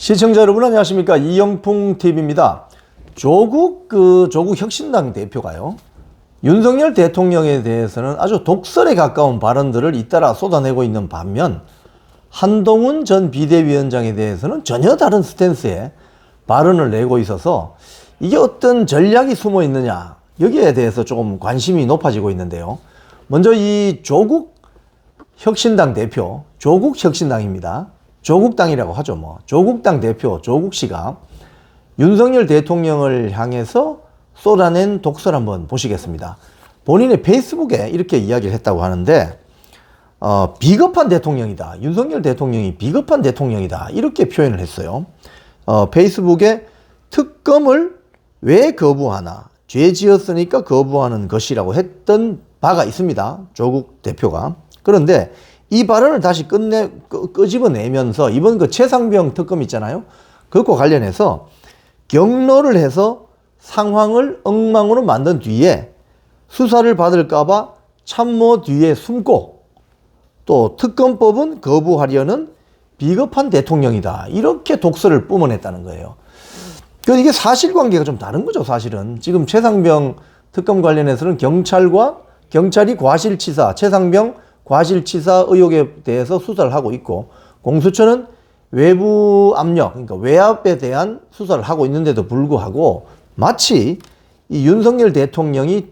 시청자 여러분 안녕하십니까 이영풍 TV입니다. 조국 그 조국 혁신당 대표가요 윤석열 대통령에 대해서는 아주 독설에 가까운 발언들을 잇따라 쏟아내고 있는 반면 한동훈 전 비대위원장에 대해서는 전혀 다른 스탠스의 발언을 내고 있어서 이게 어떤 전략이 숨어 있느냐 여기에 대해서 조금 관심이 높아지고 있는데요. 먼저 이 조국 혁신당 대표 조국 혁신당입니다. 조국당이라고 하죠. 뭐 조국당 대표 조국 씨가 윤석열 대통령을 향해서 쏟아낸 독설 한번 보시겠습니다. 본인의 페이스북에 이렇게 이야기를 했다고 하는데 어, 비겁한 대통령이다. 윤석열 대통령이 비겁한 대통령이다. 이렇게 표현을 했어요. 어, 페이스북에 특검을 왜 거부하나? 죄 지었으니까 거부하는 것이라고 했던 바가 있습니다. 조국 대표가. 그런데 이 발언을 다시 끝내, 끄, 끄집어내면서 이번 그 최상병 특검 있잖아요. 그것과 관련해서 경로를 해서 상황을 엉망으로 만든 뒤에 수사를 받을까봐 참모 뒤에 숨고 또 특검법은 거부하려는 비겁한 대통령이다. 이렇게 독설을 뿜어냈다는 거예요. 그 이게 사실관계가 좀 다른 거죠, 사실은. 지금 최상병 특검 관련해서는 경찰과 경찰이 과실치사, 최상병 과실치사 의혹에 대해서 수사를 하고 있고 공수처는 외부 압력, 그러니까 외압에 대한 수사를 하고 있는데도 불구하고 마치 이 윤석열 대통령이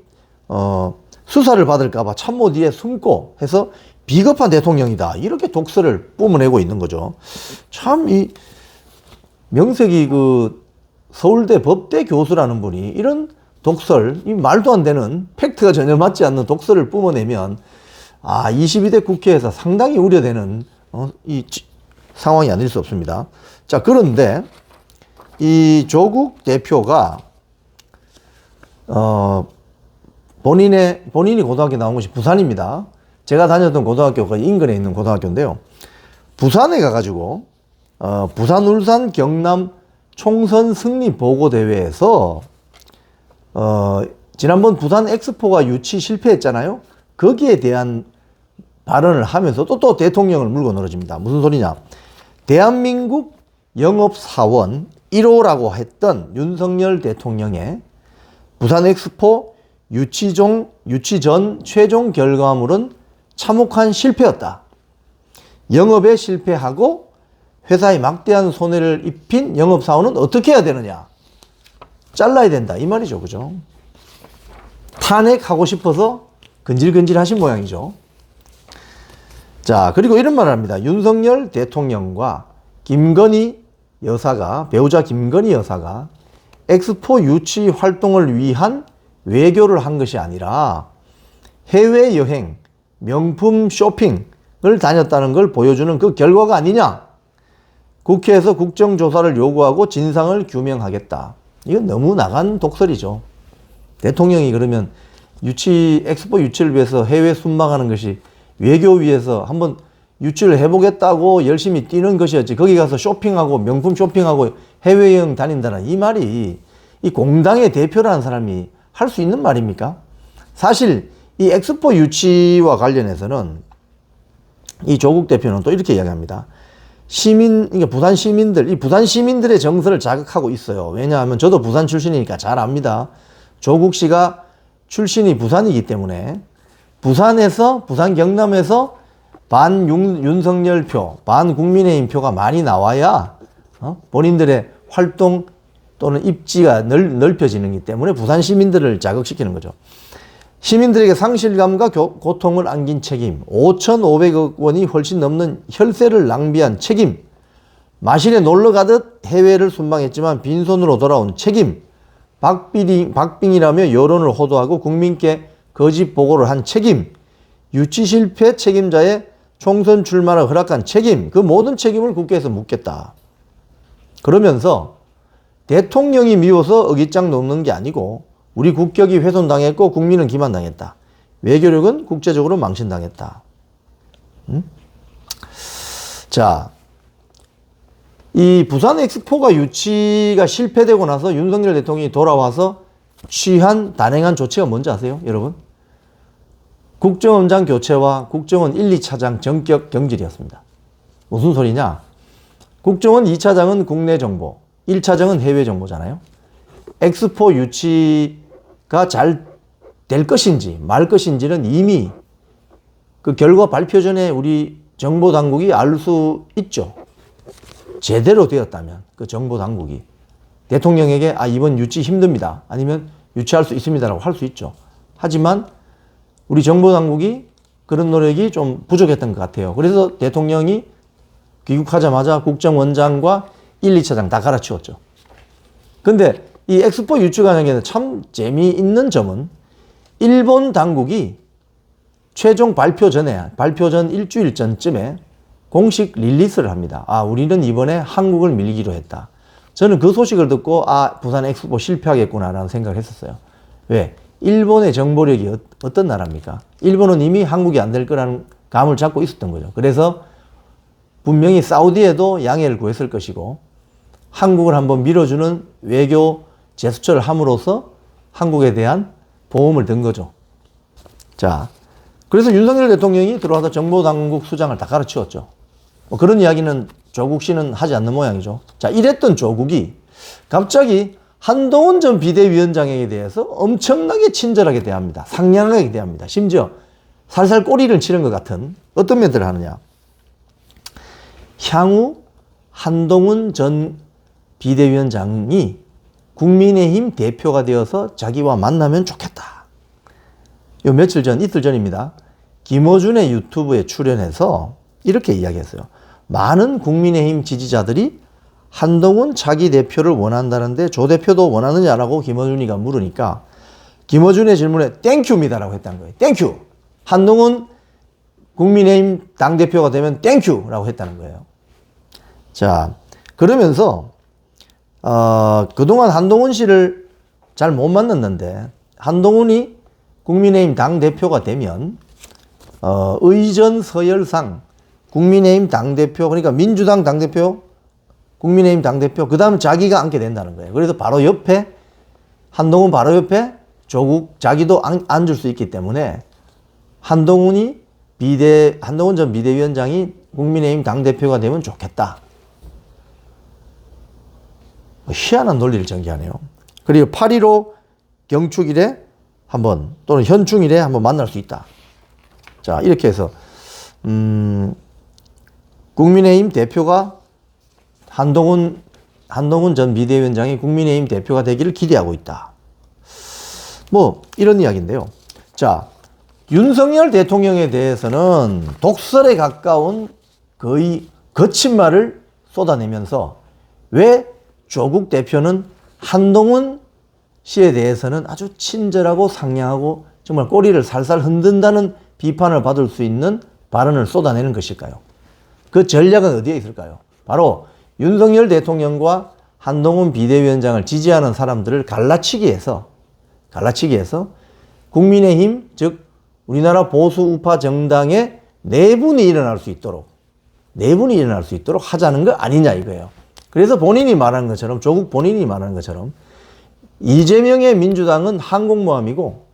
어, 수사를 받을까봐 참모 뒤에 숨고 해서 비겁한 대통령이다 이렇게 독설을 뿜어내고 있는 거죠. 참 이 명색이 그 서울대 법대 교수라는 분이 이런 독설, 이 말도 안 되는 팩트가 전혀 맞지 않는 독설을 뿜어내면 아 22대 국회에서 상당히 우려되는 어, 이 지- 상황이 아닐 수 없습니다. 자 그런데 이 조국 대표가 어 본인의 본인이 고등학교 나온 곳이 부산입니다. 제가 다녔던 고등학교가 인근에 있는 고등학교인데요. 부산에 가가지고 어, 부산, 울산, 경남 총선 승리 보고 대회에서 어, 지난번 부산 엑스포가 유치 실패했잖아요. 거기에 대한 발언을 하면서 또또 대통령을 물고 늘어집니다. 무슨 소리냐? 대한민국 영업사원 1호라고 했던 윤석열 대통령의 부산 엑스포 유치종, 유치 전 최종 결과물은 참혹한 실패였다. 영업에 실패하고 회사에 막대한 손해를 입힌 영업사원은 어떻게 해야 되느냐? 잘라야 된다. 이 말이죠. 그죠? 탄핵하고 싶어서 근질근질 하신 모양이죠. 자, 그리고 이런 말을 합니다. 윤석열 대통령과 김건희 여사가, 배우자 김건희 여사가 엑스포 유치 활동을 위한 외교를 한 것이 아니라 해외여행, 명품 쇼핑을 다녔다는 걸 보여주는 그 결과가 아니냐? 국회에서 국정조사를 요구하고 진상을 규명하겠다. 이건 너무 나간 독설이죠. 대통령이 그러면 유치, 엑스포 유치를 위해서 해외 순방하는 것이 외교 위해서 한번 유치를 해보겠다고 열심히 뛰는 것이었지. 거기 가서 쇼핑하고 명품 쇼핑하고 해외여행 다닌다는 이 말이 이 공당의 대표라는 사람이 할 수 있는 말입니까? 사실 이 엑스포 유치와 관련해서는 이 조국 대표는 또 이렇게 이야기합니다. 시민, 이게 부산 시민들, 이 부산 시민들의 정서를 자극하고 있어요. 왜냐하면 저도 부산 출신이니까 잘 압니다. 조국 씨가 출신이 부산이기 때문에 부산에서, 부산 경남에서 반 윤, 윤석열 표, 반 국민의힘 표가 많이 나와야 어? 본인들의 활동 또는 입지가 넓, 넓혀지는 기 때문에 부산 시민들을 자극시키는 거죠. 시민들에게 상실감과 교- 고통을 안긴 책임, 5,500억 원이 훨씬 넘는 혈세를 낭비한 책임, 마실에 놀러 가듯 해외를 순방했지만 빈손으로 돌아온 책임, 박빙, 박빙이라며 여론을 호도하고 국민께 거짓 보고를 한 책임, 유치 실패 책임자의 총선 출마를 허락한 책임, 그 모든 책임을 국회에서 묻겠다. 그러면서 대통령이 미워서 어깃장 놓는 게 아니고 우리 국격이 훼손당했고 국민은 기만당했다. 외교력은 국제적으로 망신당했다. 음? 자, 이 부산 엑스포가 유치가 실패되고 나서 윤석열 대통령이 돌아와서 취한 단행한 조치가 뭔지 아세요, 여러분? 국정원장 교체와 국정원 1, 2차장 전격 경질이었습니다. 무슨 소리냐? 국정원 2차장은 국내 정보, 1차장은 해외 정보잖아요. 엑스포 유치가 잘 될 것인지 말 것인지는 이미 그 결과 발표 전에 우리 정보 당국이 알 수 있죠. 제대로 되었다면 그 정보 당국이 대통령에게 아 이번 유치 힘듭니다. 아니면 유치할 수 있습니다라고 할 수 있죠. 하지만 우리 정보 당국이 그런 노력이 좀 부족했던 것 같아요. 그래서 대통령이 귀국하자마자 국정원장과 1, 2차장 다 갈아치웠죠. 근데 이 엑스포 유치 과정에서 참 재미있는 점은 일본 당국이 최종 발표 전에, 발표 전 일주일 전쯤에 공식 릴리스를 합니다. 아, 우리는 이번에 한국을 밀기로 했다. 저는 그 소식을 듣고, 아, 부산 엑스포 실패하겠구나라는 생각을 했었어요. 왜? 일본의 정보력이 어- 어떤 나라입니까? 일본은 이미 한국이 안 될 거라는 감을 잡고 있었던 거죠. 그래서 분명히 사우디에도 양해를 구했을 것이고, 한국을 한번 밀어주는 외교 제스처를 함으로써 한국에 대한 보험을 든 거죠. 자, 그래서 윤석열 대통령이 들어와서 정보당국 수장을 다 갈아치웠죠. 뭐 그런 이야기는 조국 씨는 하지 않는 모양이죠. 자, 이랬던 조국이 갑자기 한동훈 전 비대위원장에 대해서 엄청나게 친절하게 대합니다. 상냥하게 대합니다. 심지어 살살 꼬리를 치는 것 같은 어떤 멘트를 하느냐. 향후 한동훈 전 비대위원장이 국민의힘 대표가 되어서 자기와 만나면 좋겠다. 요 며칠 전, 이틀 전입니다. 김어준의 유튜브에 출연해서 이렇게 이야기했어요. 많은 국민의힘 지지자들이 한동훈 차기 대표를 원한다는데 조 대표도 원하느냐라고 김어준이가 물으니까 김어준의 질문에 땡큐입니다라고 했다는 거예요. 땡큐. 한동훈 국민의힘 당대표가 되면 땡큐라고 했다는 거예요. 자, 그러면서 어, 그동안 한동훈 씨를 잘 못 만났는데 한동훈이 국민의힘 당대표가 되면 어, 의전 서열상 국민의힘 당대표 그러니까 민주당 당대표 국민의힘 당대표 그 다음 자기가 앉게 된다는 거예요. 그래서 바로 옆에 한동훈 바로 옆에 조국 자기도 앉- 앉을 수 있기 때문에 한동훈이 비대 한동훈 전 비대위원장이 국민의힘 당대표가 되면 좋겠다. 뭐 희한한 논리를 전개하네요. 그리고 8.15 경축일에 한번 또는 현충일에 한번 만날 수 있다. 자, 이렇게 해서, 음, 국민의힘 대표가 한동훈, 한동훈 전 비대위원장이 국민의힘 대표가 되기를 기대하고 있다. 뭐, 이런 이야기인데요. 자, 윤석열 대통령에 대해서는 독설에 가까운 거의 거친 말을 쏟아내면서 왜 조국 대표는 한동훈 씨에 대해서는 아주 친절하고 상냥하고 정말 꼬리를 살살 흔든다는 비판을 받을 수 있는 발언을 쏟아내는 것일까요? 그 전략은 어디에 있을까요? 바로 윤석열 대통령과 한동훈 비대위원장을 지지하는 사람들을 갈라치기 해서 갈라치기 해서 국민의힘 즉 우리나라 보수 우파 정당의 내분이 일어날 수 있도록 내분이 일어날 수 있도록 하자는 거 아니냐 이거예요. 그래서 본인이 말하는 것처럼 조국 본인이 말하는 것처럼 이재명의 민주당은 항공모함이고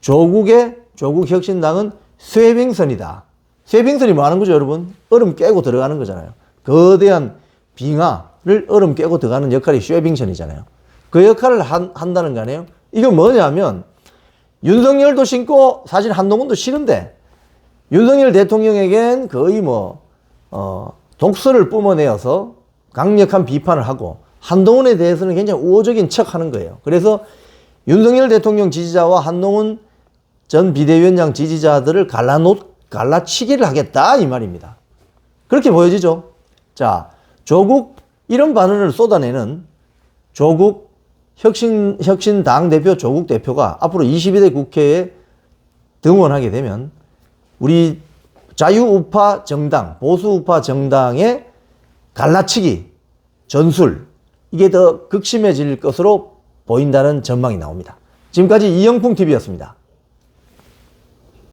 조국의 조국혁신당은 쇠빙선이다. 쇠빙선이 뭐 하는 거죠, 여러분? 얼음 깨고 들어가는 거잖아요. 거대한 빙하를 얼음 깨고 들어가는 역할이 쇠빙선이잖아요. 그 역할을 한, 한다는 거 아니에요? 이건 뭐냐면 윤석열도 신고 사실 한동훈도 싫은데 윤석열 대통령에겐 거의 뭐 어, 독서를 뿜어내어서 강력한 비판을 하고 한동훈에 대해서는 굉장히 우호적인 척 하는 거예요. 그래서 윤석열 대통령 지지자와 한동훈 전 비대위원장 지지자들을 갈라놓, 갈라치기를 하겠다 이 말입니다. 그렇게 보여지죠. 자, 조국 이런 반응을 쏟아내는 조국 혁신 혁신 당 대표 조국 대표가 앞으로 22대 국회에 등원하게 되면 우리 자유우파 정당, 보수우파 정당의 갈라치기 전술 이게 더 극심해질 것으로 보인다는 전망이 나옵니다. 지금까지 이영풍 TV였습니다.